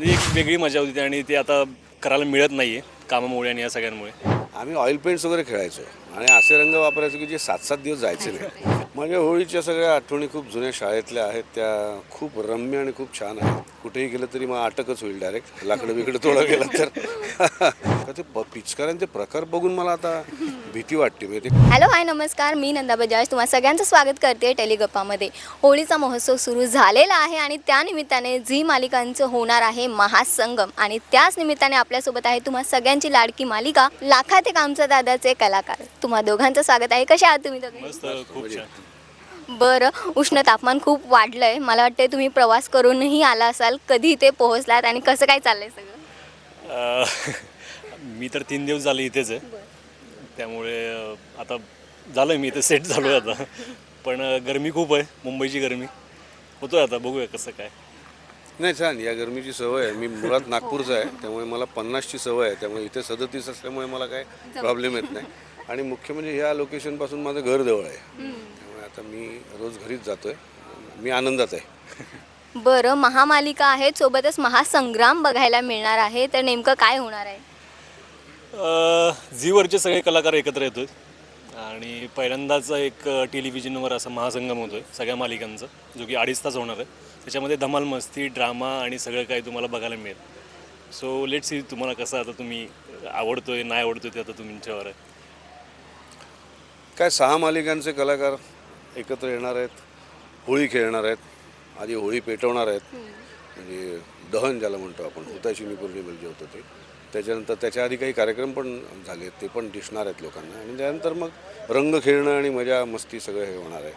ती एक वेगळी मजा होती आणि ते आता करायला मिळत नाही आहे कामामुळे आणि या सगळ्यांमुळे. आम्ही ऑइल पेंट्स वगैरे खेळायचो आणि असे रंग वापरायचो की जे सात सात दिवस जायचे नाही. म्हणजे होळीच्या सगळ्या आठवणी खूप जुन्या शाळेतल्या आहेत त्या खूप रम्य आणि खूप छान आहेत. कुठेही गेलं तरी मग अटकच होईल डायरेक्ट लाकडं बिकडं तोडा गेलं तर. का ते प- पिचकाऱ्यांचे प्रकार बघून मला आता भीती वाटते म्हणजे हॅलो हाय नमस्कार. मी नंदा बजाज. तुम्हा सगळ्यांचं स्वागत करते टेलिगप्पामध्ये होळीचा महोत्सव सुरू झालेला आहे आणि त्यानिमित्ताने झी मालिकांचं होणार आहे महासंगम. आणि त्याच निमित्ताने आपल्यासोबत आहे तुम्हा सगळ्यांची लाडकी मालिका लाखात एक आमचा दादाचे कलाकार. तुम्हा दोघांचं स्वागत आहे. कशा आहात तुम्ही दोघे? मस्त खूप छान. बरं उष्ण तापमान खूप वाढलं आहे मला वाटते तुम्ही प्रवास करूनही आला असाल. कधी इथे पोहोचलात आणि कसं काय चाललंय सगळं? अं, मी तर तीन दिवस झाले इथेच आहे. त्यामुळे आता झालं मी इथे सेट झालो आहे आता. पण गरमी खूप आहे मुंबईची गरमी. होतोय आता बघूया कसं काय. नाही छान. या गरमीची सवय आहे. मी मुळात नागपूरचा आहे त्यामुळे मला पन्नासची सवय आहे. त्यामुळे इथे सदतीस असल्यामुळे मला काय प्रॉब्लेम येत नाही. आणि मुख्य म्हणजे ह्या लोकेशनपासून माझं घर जवळ आहे. त्यामुळे आता मी रोज घरीच जातोय. मी आनंदात आहे. बरं महामालिका आहेत सोबतच महासंग्राम बघायला मिळणार आहे. तर नेमकं काय होणार आहे? झीवरचे सगळे कलाकार एकत्र येतोय. आणि पहिल्यांदाच एक टेलिव्हिजनवर असा महासंगम होतोय सगळ्या मालिकांचा जो की अडीच तास होणार आहे. त्याच्यामध्ये धमाल मस्ती ड्रामा आणि सगळं काही तुम्हाला बघायला मिळेल. सो लेट सी तुम्हाला कसं आता तुम्ही आवडतोय नाही आवडतोय ते आता तुमच्यावर आहे. काय सहा मालिकांचे कलाकार एकत्र येणार आहेत होळी खेळणार आहेत आधी होळी पेटवणार आहेत. म्हणजे दहन ज्याला म्हणतो आपण हुताशिनी पौर्णिमेला जे होतं ते. त्याच्यानंतर त्याच्या आधी काही कार्यक्रम पण झाले ते पण दिसणार आहेत लोकांना. आणि त्यानंतर मग रंग खेळणं आणि मजा मस्ती सगळं हे होणार आहे.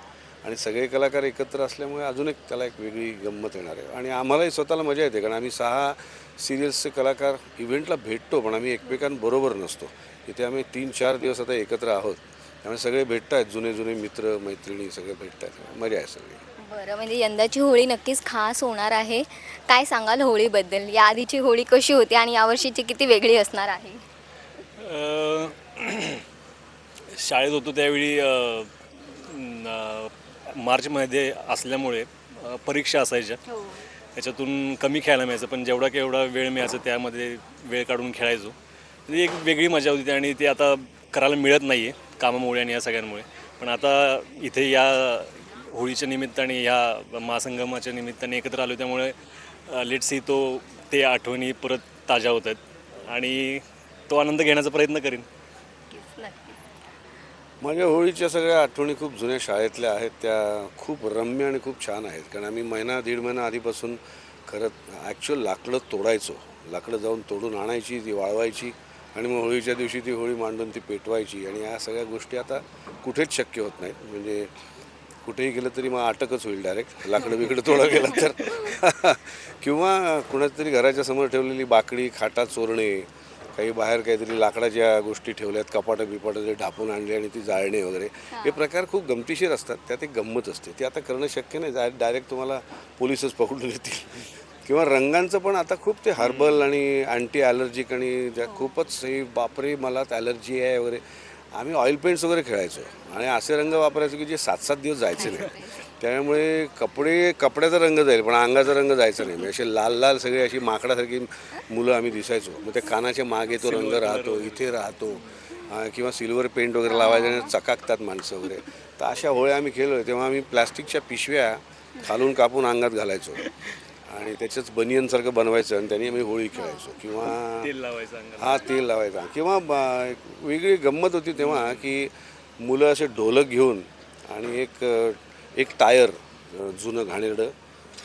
आणि सगळे कलाकार एकत्र असल्यामुळे अजून एक त्याला एक वेगळी गंमत येणार आहे. आणि आम्हालाही स्वतःला मजा येते कारण आम्ही सहा सिरियल्सचे कलाकार इव्हेंटला भेटतो पण आम्ही एकमेकांबरोबर नसतो. इथे आम्ही तीन चार दिवस आता एकत्र आहोत. त्यामुळे सगळे भेटत आहेत जुने जुने मित्र मैत्रिणी सगळे भेटत आहेत मजा आहे सगळी. बरं म्हणजे यंदाची होळी नक्कीच खास होणार आहे. काय सांगाल होळीबद्दल? या आधीची होळी कशी होती आणि यावर्षीची किती वेगळी असणार आहे? अं, शाळेत होतो त्यावेळी अं, न- मार्चमध्ये असल्यामुळे अं, परीक्षा असायच्या. त्याच्यातून कमी खेळायला मिळायचं पण जेवढा केवढा वेळ मिळायचा त्यामध्ये वेळ काढून खेळायचो. ती एक वेगळी मजा होती आणि ते आता करायला मिळत नाही आहे कामामुळे आणि या सगळ्यांमुळे. पण आता इथे या होळीच्या निमित्ताने ह्या महासंगमाच्या निमित्ताने एकत्र आलो. त्यामुळे लेट सी तो ते आठवणी परत ताज्या होत आहेत. आणि तो आनंद घेण्याचा प्रयत्न करीन. माझ्या होळीच्या सगळ्या आठवणी खूप जुन्या शाळेतल्या आहेत. त्या खूप रम्य आणि खूप छान आहेत. कारण आम्ही महिना दीड महिना आधीपासून खरं ॲक्च्युअल लाकडं तोडायचो. लाकडं जाऊन तोडून आणायची ती वाळवायची आणि मग होळीच्या दिवशी ती होळी मांडून ती पेटवायची. आणि या सगळ्या गोष्टी आता कुठेच शक्य होत नाहीत. म्हणजे कुठेही गेलं तरी मग अटकच होईल डायरेक्ट लाकडं बिकडं तोडा गेलं तर. किंवा कुणाच्या तरी घराच्या समोर ठेवलेली बाकडी खाटा चोरणे काही बाहेर काहीतरी लाकडाच्या गोष्टी ठेवल्यात कपाटं बिपाटं जे ढापून आणले आणि ती जाळणे वगैरे. हे. प्रकार खूप गमतीशीर असतात. त्यात एक गंमत असते. ते आता करणं शक्य नाही. डायरेक्ट तुम्हाला पोलिसच पकडून येतील. किंवा रंगांचं पण आता खूप ते हर्बल आणि अँटी ॲलर्जिक आणि ज्या खूपच हे बापरे मला ॲलर्जी आहे वगैरे. आम्ही ऑइल पेंट्स वगैरे खेळायचो. आणि असे रंग वापरायचो की जे सात सात दिवस जायचे नाही. त्यामुळे कपडे कपड्याचा रंग जाईल पण अंगाचा रंग जायचा नाही. म्हणजे असे लाल लाल सगळे अशी माकडासारखी मुलं आम्ही दिसायचो. मग त्या कानाच्या मागे तो रंग राहतो इथे राहतो. किंवा सिल्वर पेंट वगैरे लावायचे आणि चकाकतात माणसं वगैरे. तर अशा होळ्या आम्ही खेळलो तेव्हा आम्ही प्लास्टिकच्या पिशव्या खालून कापून अंगात घालायचो. आणि त्याच्याच बनियनसारखं बनवायचं आणि त्यांनी आम्ही होळी खेळायचो. किंवा तेल लावायचं अंगाला. हा तेल लावायचा. किंवा वेगळी गंमत होती तेव्हा की मुलं असे ढोलक घेऊन आणि एक एक टायर जुनं घाणेरडं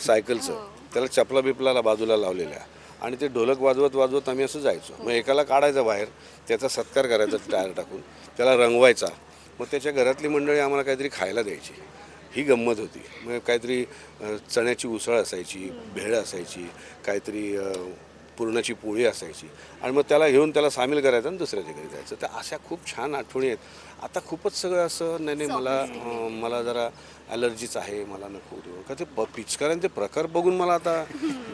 सायकलचं त्याला चपला बिपलाला बाजूला लावलेल्या आणि ते ढोलक वाजवत वाजवत आम्ही असं जायचो. मग एकाला काढायचा बाहेर त्याचा सत्कार करायचा टायर टाकून त्याला रंगवायचा. मग त्याच्या घरातली मंडळी आम्हाला काहीतरी खायला द्यायची. ही गंमत होती. मग काहीतरी चण्याची उसळ असायची भेळ असायची काहीतरी पुरणाची पोळी असायची. आणि मग त्याला घेऊन त्याला सामील करायचं आणि दुसऱ्याच्या घरी जायचं. तर अशा खूप छान आठवणी आहेत. आता खूपच सगळं असं नाही नाही मला मला जरा ॲलर्जीच आहे मला नको देऊ. का ते प पिचकाऱ्यांचे प्रकार बघून मला आता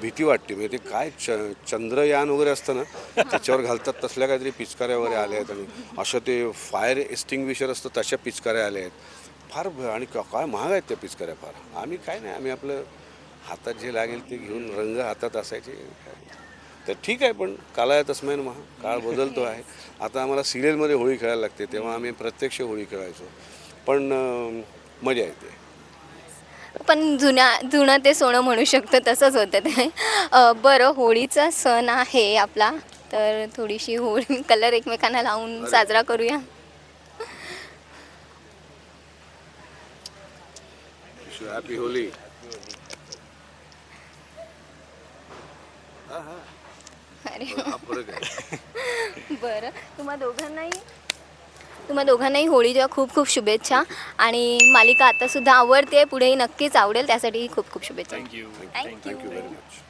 भीती वाटते. म्हणजे ते काय च चंद्रयान वगैरे असतं ना त्याच्यावर घालतात तसल्या काहीतरी पिचकाऱ्या वगैरे आल्या आहेत. आणि असं ते फायर एक्स्टिंग्विशर असतं तशा पिचकाऱ्या आल्या आहेत. फार आणि काय महाग आहेत त्या पिचकाऱ्या फार. आम्ही काय नाही आम्ही आपलं हातात जे लागेल ते घेऊन रंग हातात असायचे. तर ठीक आहे पण कालाया तस्मैन महा काळ बदलतो आहे. आता आम्हाला सिरियलमध्ये होळी खेळायला लागते तेव्हा आम्ही प्रत्यक्ष होळी खेळायचो. पण मजा येते. पण जुन्या जुनं ते सोनं म्हणू शकतो तसंच होतं ते. बरं होळीचा सण आहे आपला. तर थोडीशी होळी कलर एकमेकांना लावून साजरा करूया. हॅपी होली अरे हा फरक आहे बरं तुम्हा दोघांनाही तुम्हा दोघांनाही होळीच्या खूप खूप शुभेच्छा आणि मालिका आता सुद्धा आवडते पुढेही नक्कीच आवडेल त्यासाठी खूप खूप शुभेच्छा. Thank you thank you thank you very much